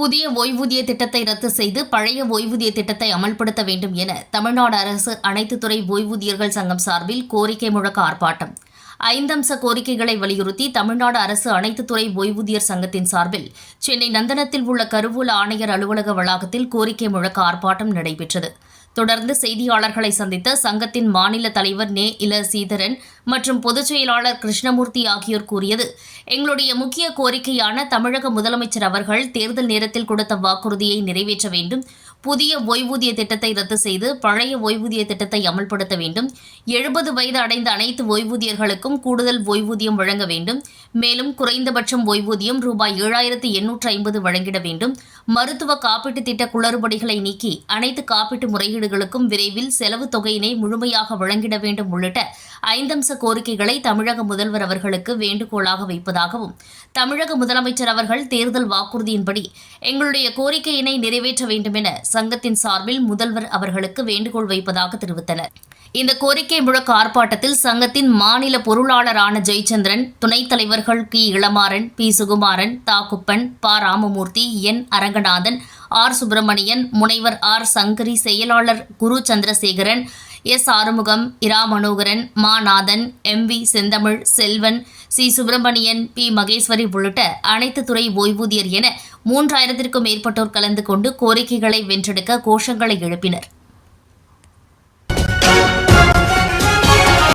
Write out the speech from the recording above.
புதிய ஓய்வூதிய திட்டத்தை ரத்து செய்து பழைய ஓய்வூதிய திட்டத்தை அமல்படுத்த வேண்டும் என தமிழ்நாடு அரசு அனைத்து துறை ஓய்வூதியர்கள் சங்கம் சார்பில் கோரிக்கை முழக்க ஆர்ப்பாட்டம். ஐந்தம்ச கோரிக்கைகளை வலியுறுத்தி தமிழ்நாடு அரசு அனைத்து துறை ஓய்வூதியர் சங்கத்தின் சார்பில் சென்னை நந்தனத்தில் உள்ள கருவூல ஆணையர் அலுவலக வளாகத்தில் கோரிக்கை முழக்க ஆர்ப்பாட்டம் நடைபெற்றது. தொடர்ந்து செய்தியாளர்களை சந்தித்த சங்கத்தின் மாநில தலைவர் நே. இல சீதரன் மற்றும் பொதுச் செயலாளர் கிருஷ்ணமூர்த்தி ஆகியோர் கூறியது. எங்களுடைய முக்கிய கோரிக்கையான தமிழக முதலமைச்சர் அவர்கள் தேர்தல் நேரத்தில் கொடுத்த வாக்குறுதியை நிறைவேற்ற வேண்டும். புதிய ஓய்வூதிய திட்டத்தை ரத்து செய்து பழைய ஓய்வூதிய திட்டத்தை அமல்படுத்த வேண்டும். எழுபது வயது அடைந்த அனைத்து ஓய்வூதியர்களுக்கும் கூடுதல் ஓய்வூதியம் வழங்க வேண்டும். மேலும் குறைந்தபட்சம் ஓய்வூதியம் ரூபாய் ஏழாயிரத்து எண்ணூற்று ஐம்பது வழங்கிட வேண்டும். மருத்துவ காப்பீட்டு திட்ட குளறுபடிகளை நீக்கி அனைத்து காப்பீட்டு முதலீடுகளுக்கும் விரைவில் செலவு தொகையினை முழுமையாக வழங்கிட வேண்டும் உள்ளிட்ட ஐந்தம்ச கோரிக்கைகளை தமிழக முதல்வர் அவர்களுக்கு வேண்டுகோளாக வைப்பதாகவும் தமிழக முதலமைச்சர் அவர்கள் தேர்தல் வாக்குறுதியின்படி எங்களுடைய கோரிக்கையினை நிறைவேற்ற வேண்டும் என சங்கத்தின் சார்பில் முதல்வர் அவர்களுக்கு வேண்டுகோள் வைப்பதாக தெரிவித்தனர். இந்த கோரிக்கை முழக்க ஆர்ப்பாட்டத்தில் சங்கத்தின் மாநில பொருளாளரான ஜெயச்சந்திரன் துணைத் தலைவர்கள் கி இளமாறன் பி. சுகுமாரன் தாக்குப்பன் ப. ராமமூர்த்தி என். அரங்கநாதன் ஆர். சுப்பிரமணியன் முனைவர் ஆர். சங்கரி செயலாளர் குரு சந்திரசேகரன் எஸ். ஆறுமுகம் இரா. மனோகரன் மா. Nathan M. V. Senthamizh Selvan C. Subramanian P. Maheswari உள்ளிட்ட அனைத்து துறை ஓய்வூதியர் என மூன்றாயிரத்திற்கும் மேற்பட்டோர் கலந்து கொண்டு கோரிக்கைகளை வென்றெடுக்க கோஷங்களை எழுப்பினர்.